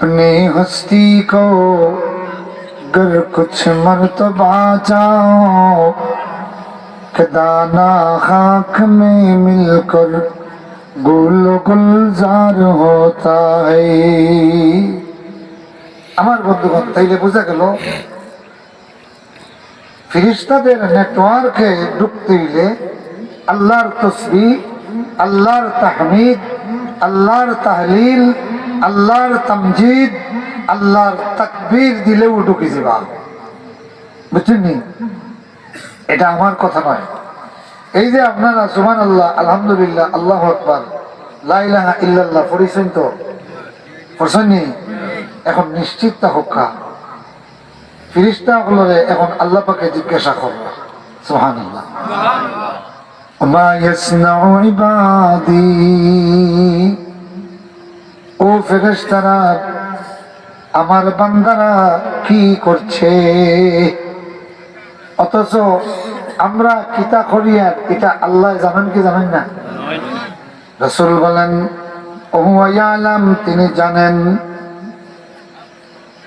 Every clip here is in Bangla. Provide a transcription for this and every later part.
अपनी हस्ती को गर कुछ मर्तबा जाओ कि दाना खाक में मिलकर गुल गुलजार होता है আমার বন্ধুগণ তাইলে বোঝা গেল ফিরিস্তাদের নেটওয়ার্কে ঢুকতে হইলে আল্লাহর তসবি আল্লাহর তাহমিদ আল্লাহর তাহলিল আল্লাহর তামজিদ আল্লাহর তাকবীর দিলেও ঢুকে যাবা বুঝছেন এটা আমার কথা নয়। এই যে আপনারা সুমান আল্লাহ আলহামদুলিল্লাহ আল্লাহ আকবর লাইলাহা ইল্লাল্লাহ পড়িছেন তো? পড়ছেন এখন নিশ্চিত তা হোকা ফিরিস্তা গুলোরে এখন আল্লাহ পাকে জিজ্ঞাসা করব সুহান আল্লাহ মা ইয়াসনাউ ইবাদি ও ফেরেশতারা, আমার বান্দারা কি করছে? অথচ আমরা কিতা করিয়ার এটা আল্লাহ জানেন কি জানেন না? রসুল বলেন ওয়ালাম তিনি জানেন।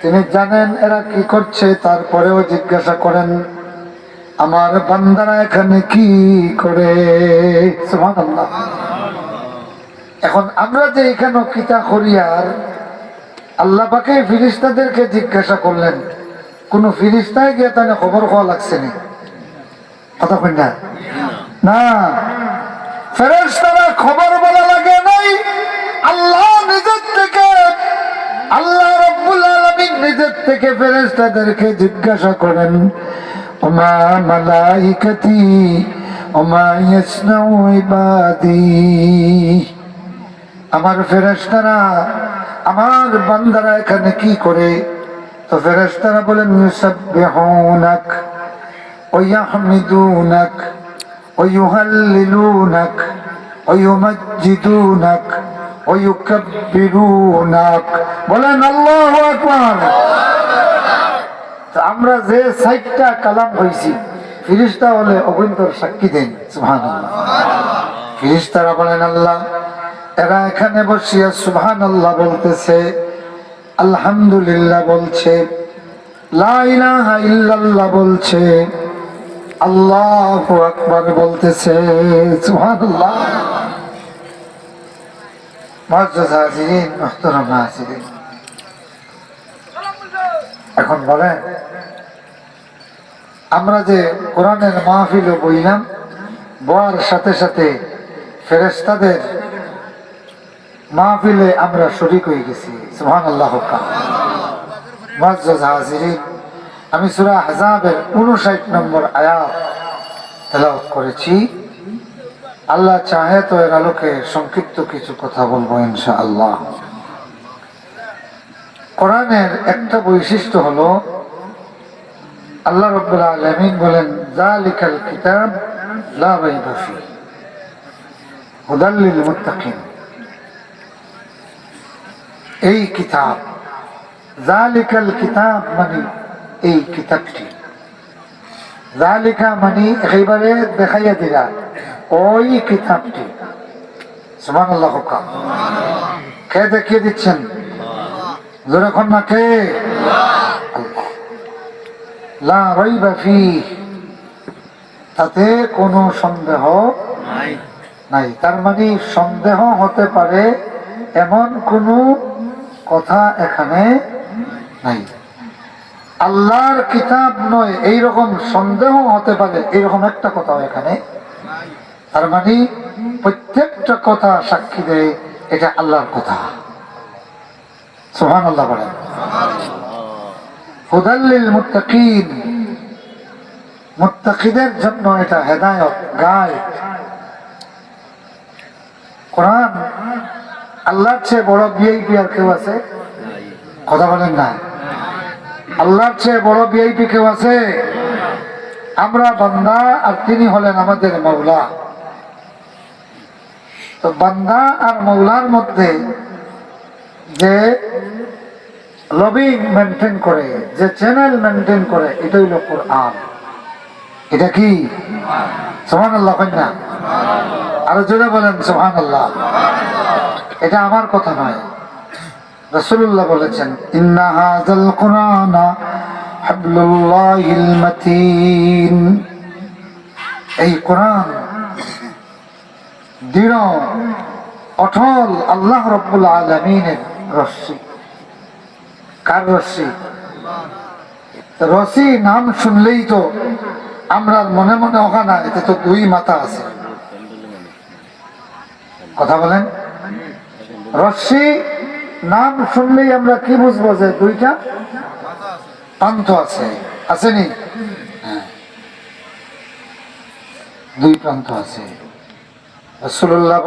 তিনি জানেন এরা কি করছে, তারপরেও জিজ্ঞাসা করেন, আমার বান্দারা এখানে কি করে? সুবহানাল্লাহ। এখন আমরা যে এখানে কিতা করিয়ার আল্লাহ পাকে ফিরিস্তাদেরকে জিজ্ঞাসা করলেন, কোন ফিরিস্তায় গিয়ে তাহলে খবর হওয়া লাগছে না? কথা কই না? না। খবর আল্লাহ থেকে, আল্লাহ নিজের থেকে জিজ্ঞাসা করেন আমার ফেরেস্তারা আমার বান্দারা এখানে কি করে? তো ফেরেস্তারা বলেন, ইউসাববিহুনাক ওয়াহমিদুনাক ওয়ায়ুহাল্লিলুনাক ওয়ায়ুমাজ্জিদুনাক ওয়ায়ুকাব্বিরুনাক বলেন, আল্লাহু আকবার! আমরা যে সাইটটা কালাম হয়েছি ফিরিস্তা হলে অভিন্তর সাক্ষী দেন, সুবহানাল্লাহ। ফিরিস্তারা বলেন, আল্লাহ এরা এখানে বসিয়া সুহান আল্লাহ বলতেছে, আলহামদুলিল্লাহ বলছে ইল্লাল্লাহ বলছে, আল্লাহু আকবার বলতেছে হাজিরিন এখন বলেন, আমরা যে কোরআনের মাহফিল বইলাম, বয়ার সাথে সাথে ফেরেস্তাদের মাহফিলে আমরা শরিক হয়ে গেছি। মুআজ্জাজ হাজিরিন, আমি সুরা হাজাবের উনষাট নম্বর আয়াত তেলাওয়াত করেছি। আল্লাহ চাহে তো এর আলোকে সংক্ষিপ্ত কিছু কথা বলব ইনশা আল্লাহ কোরআনের একটা বৈশিষ্ট্য হলো, আল্লাহ রব্বুল আলমিন বলেন যা জালিকাল কিতাব লা রাইবা ফি মুত্তাকিন। এই কিতাব জালিকাল কিতাব মানে এই কিতাবটি। জালিকা মানে একেবারে দেখাইয়া দিলা ওই কিতাবটি। সুমান আল্লাহ কে দেখিয়ে দিচ্ছেন? যেরকম না কে। লা রাইবা ফিহ। তাতে কোনো সন্দেহ নাই। তার মানে সন্দেহ হতে পারে এমন কোনো কথা এখানে নাই। আল্লাহর কিতাব নয়, এইরকম সন্দেহ হতে পারে, এইরকম একটা কথাও এখানে তার মানে প্রত্যেকটা কথা সাক্ষী দেয়, এটা আল্লাহর কথা। সোহান আল্লাহ বলেন। হুদাল্লিল মুত্তাকিন। মুত্তাকিদের জন্য এটা হেদায়ত, গায়। কোরআন আল্লাহর চেয়ে বড় বিআইপি আর কেউ আছে? কথা বলেন না। আল্লাহর চেয়ে বড় বিআইপি কেউ আছে? আমরা বান্দা আর তিনি হলেন আমাদের মৌলা। তো বান্দা আর মৌলার মধ্যে যে লবিং মেনটেন করে, যে চ্যানেল মেনটেন করে এটা হইল কোরআন এটা কি? সোহান আল্লাহ কন্যা আরও জোরে বলেন সোহান আল্লাহ এটা আমার কথা নয়। রসুল্লাহ বলেছেন, ইন্না হাযাল কুরআনা হাবলুল্লাহিল মাতিন। এই কোরআন দৃঢ়, অটল আল্লাহ রব্বুল আলমিনের রশ্মি। কার রশ্মি? রশি নাম শুনলেই তো আমরা মনে মনে ওখানা এতে তো দুই মাথা আছে। কথা বলেন। রশ্মি নাম শুনলেই আমরা কি বুঝব যে দুইটা? পান্থ আছে। আসেনি? হ্যাঁ। দুই প্রান্ত আছে। রসুল্লাহ